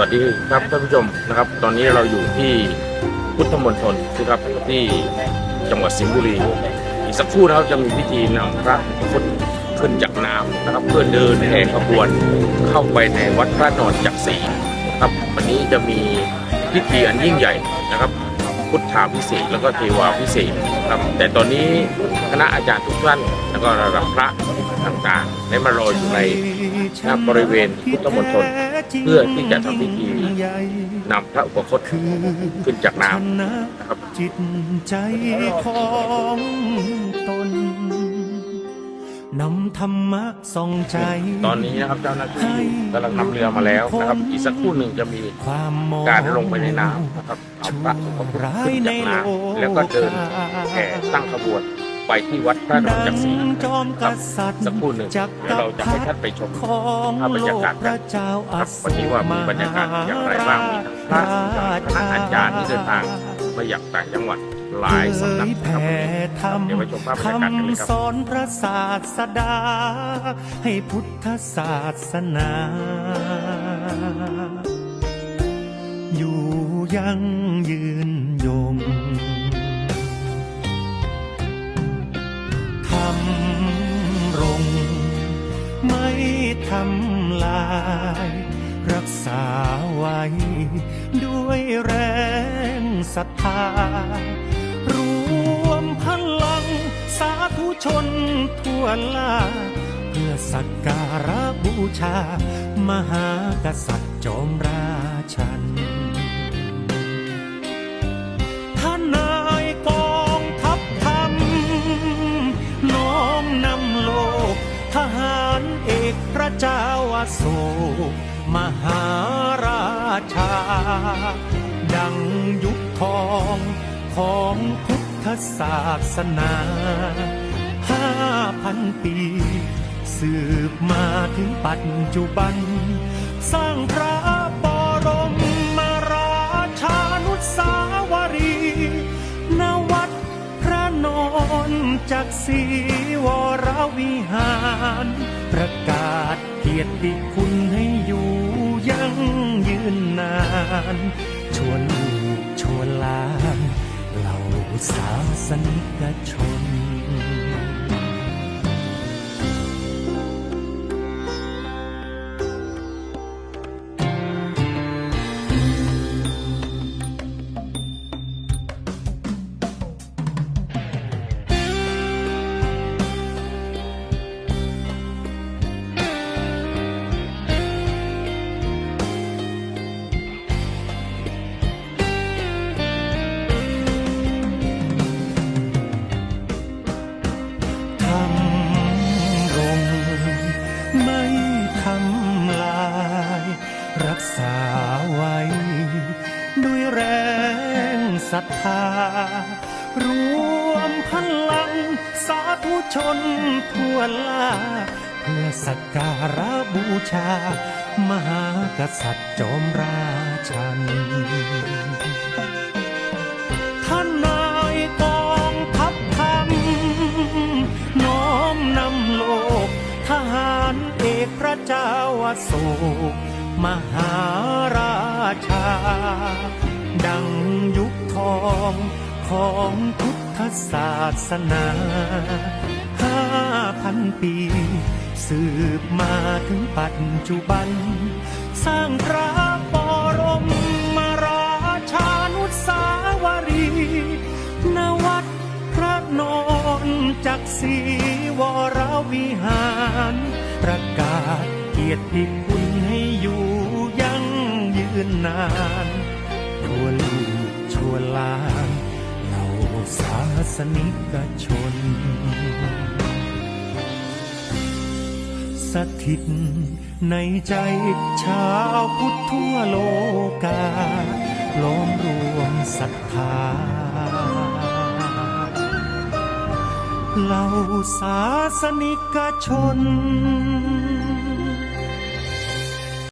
วัสดีครับท่านผู้ชมนะครับ ตอนนี้เราอยู่ที่พุทธมณฑลนะครับที่จังหวัดสิงห์บุรี อีกสักครู่นะครับจะมีพิธีนำพระพุทธขึ้นจากน้ำนะครับเพื่อเดินแห่ขบวนเข้าไปในวัดพระนอนจักรีครับวันนี้จะมีพิธีอันยิ่งใหญ่นะครับ พุทธาพิเศษแล้วก็เทวาพิเศษครับแต่ตอนนี้คณะอาจารย์ทุกท่านแล้วก็ระดับพระต่างๆได้มารออยู่ในหน้าบริเวณพุทธมณฑล เพื่อที่จะทำพิธีนำพระอุปคตขึ้นจากน้ำนะครับจิตใจของตนนำธรรมะส่องใจ ตอนนี้นะครับเจ้าหน้าที่กำลังนำเรือมาแล้วนะครับ อีกสักครู่หนึ่งจะมีความมองการลงไปในน้ำนะครับเอาพระอุปคุตขึ้นจากน้ำแล้วก็เดินแห่ตั้งขบวน ไปที่วัดพระนอนจักรีจอมคกรับษัตริย์สักครู่หนึ่งเดี๋ยวเราจะให้ท่านไปชมของภาพบรรโลยากกาศพกันระเจ้าคอารับวันนี้ว่ามีบรรยากาศอย่างไรบ้างมีทั้งพระคณะอาจารย์ที่เดินทางมาจากต่างจังหวัดหลายสำนักเผนะครับยธรรมเดี๋ยวไปชมภาพบรรยากาศกันเลยครับคำสอนพระศาสดา ให้พุทธศาสนา อยู่ยังยืน ทำลาย รักษาไว้ ด้วยแรงศรัทธารวมพลังสาธุชนทั่วลา เพื่อสักการะบูชา มหากษัตริย์จอมราชันท่านนายกองทัพธรรมน้อมนำโลกทหารเอก เจ้าอาโศกมหาราชา ดังยุคทองของพุทธศาสนาห้าพันปี สืบมาถึงปัจจุบัน สร้างพระบรมมาราชานุสาวรีย์ณวัดพระนอนจากศีวร วิหาร ประกาศเกียรติคุณให้อยู่ยั่งยืนนาน ชวนลูกชวนลานเหล่าศาสนิกชน รวมพลังสาธุชนทั่วลา เพื่อสักการะบูชา มหากษัตริย์จอมราชันท่านนายกองทัพธรรมน้อมนำโลก ทหารเอกพระเจ้าอาโศกมหาราชา ดังยุคทอง ของพุทธศาสนาห้าพันปี สืบมาถึงปัจจุบัน สร้างพระบรมมาราชานุสาวรีย์ณวัดพระนอนจากศรีวรวิหาร ประกาศเกียรติคุณให้อยู่ยั่งยืนนาน ทั่วลูกชั่วลานเหล่า ศาสนิกชน สถิตในใจชาวพุทธทั่วโลกาล้อมรวมศรัทธาเหล่าศาสนิกชน